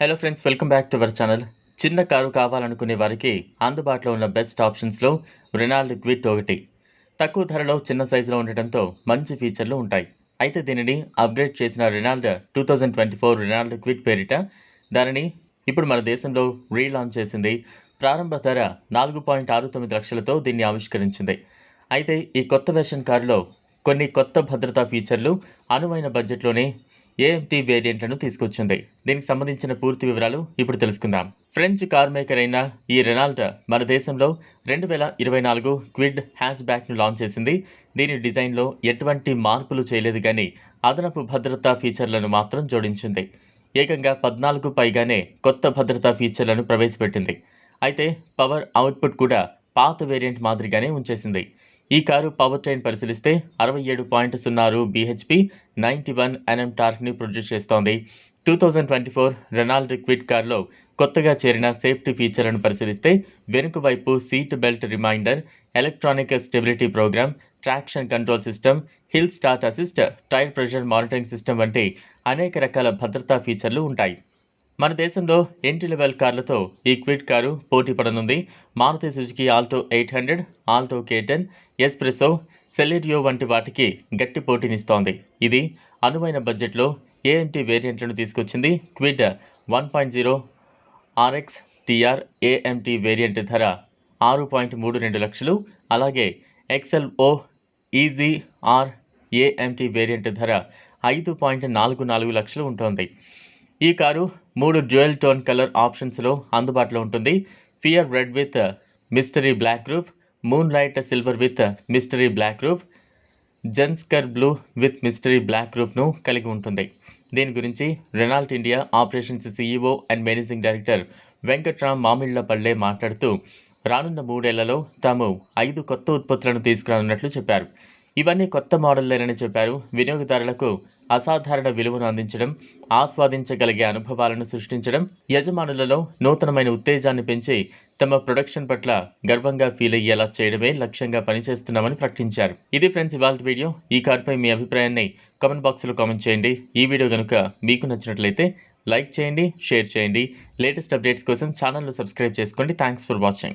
Hello friends welcome back to our channel చిన్న car కావాలనుకునే వారికి అందుబాటులో ఉన్న బెస్ట్ ఆప్షన్స్లో రెనాల్డ్ క్విట్ ఒకటి. తక్కువ ధరలో చిన్న సైజులో ఉండటంతో మంచి ఫీచర్లు ఉంటాయి. అయితే దీనిని అప్గ్రేడ్ చేసిన Renault two thousand twenty four Renault Kwid పేరిట దానిని ఇప్పుడు మన దేశంలో రీలాంచ్ చేసింది. ప్రారంభ ధర నాలుగు పాయింట్ ఆరు తొమ్మిది లక్షలతో దీన్ని ఆవిష్కరించింది. అయితే ఈ కొత్త వెర్షన్ కారులో కొన్ని కొత్త భద్రతా ఫీచర్లు అనువైన బడ్జెట్లోనే ఏఎంటీ వేరియంట్లను తీసుకొచ్చింది. దీనికి సంబంధించిన పూర్తి వివరాలు ఇప్పుడు తెలుసుకుందాం. ఫ్రెంచ్ కార్ మేకర్ అయిన ఈ రెనాల్ట్ మన దేశంలో రెండు వేల ఇరవై నాలుగు క్విడ్ హ్యాచ్ బ్యాక్ను లాంచ్ చేసింది. దీని డిజైన్లో ఎటువంటి మార్పులు చేయలేదు కానీ అదనపు భద్రతా ఫీచర్లను మాత్రం జోడించింది. ఏకంగా పద్నాలుగు పైగానే కొత్త భద్రతా ఫీచర్లను ప్రవేశపెట్టింది. అయితే పవర్ అవుట్పుట్ కూడా పాత వేరియంట్ మాదిరిగానే ఉంచేసింది. ఈ కారు పవర్ ట్రైన్ పరిశీలిస్తే అరవై ఏడు పాయింట్ సున్నారు బీహెచ్పి నైంటీ వన్ ఎన్ఎం టార్క్ని ప్రొడ్యూస్ చేస్తోంది. Two thousand twenty four Renault Kwid కార్లో కొత్తగా చేరిన సేఫ్టీ ఫీచర్లను పరిశీలిస్తే వెనుక వైపు seat belt reminder electronic stability program traction control system hill start assist tyre pressure monitoring system వంటి అనేక రకాల భద్రతా ఫీచర్లు ఉంటాయి. మన దేశంలో ఎంట్రీ లెవెల్ కార్లతో ఈ క్విడ్ కారు పోటీ పడనుంది. Maruti Suzuki Alto eight hundred Alto K ten S Presso Celerio వంటి వాటికి గట్టి పోటీనిస్తోంది. ఇది అనువైన బడ్జెట్లో ఏఎంటీ వేరియంట్లను తీసుకొచ్చింది Kwid one point zero RX TR AMT variant ధర ఆరు పాయింట్ మూడు రెండు లక్షలు. అలాగే XLO easy R AMT variant ధర ఐదు పాయింట్ నాలుగు నాలుగు లక్షలు ఉంటుంది. ఈ కారు మూడు డ్యూయల్ టోన్ కలర్ ఆప్షన్స్లో అందుబాటులో ఉంటుంది. Fiery red with mystery black roof moon light silver with mystery black roof Zanskar blue with mystery black రూఫ్ను కలిగి ఉంటుంది. దీని గురించి Renault India operations CEO and managing director Venkatram Mamillapalle మాట్లాడుతూ రానున్న మూడేళ్ళలో తాము ఐదు కొత్త ఉత్పత్తులను తీసుకురానున్నట్లు చెప్పారు. ఇవన్నీ కొత్త మోడళ్ళేనని చెప్పారు. వినియోగదారులకు అసాధారణ విలువను అందించడం ఆస్వాదించగలిగే అనుభవాలను సృష్టించడం యజమానులలో నూతనమైన ఉత్తేజాన్ని పెంచి తమ ప్రొడక్షన్ పట్ల గర్వంగా ఫీల్ అయ్యేలా చేయడమే లక్ష్యంగా పనిచేస్తున్నామని ప్రకటించారు. ఇది ఫ్రెండ్స్ ఇవాళ వీడియో. ఈ కార్పై మీ అభిప్రాయాన్ని కామెంట్ బాక్స్లో కామెంట్ చేయండి. ఈ వీడియో కనుక మీకు నచ్చినట్లయితే లైక్ చేయండి షేర్ చేయండి. లేటెస్ట్ అప్డేట్స్ కోసం ఛానల్ను సబ్స్క్రైబ్ చేసుకోండి. Thanks for watching.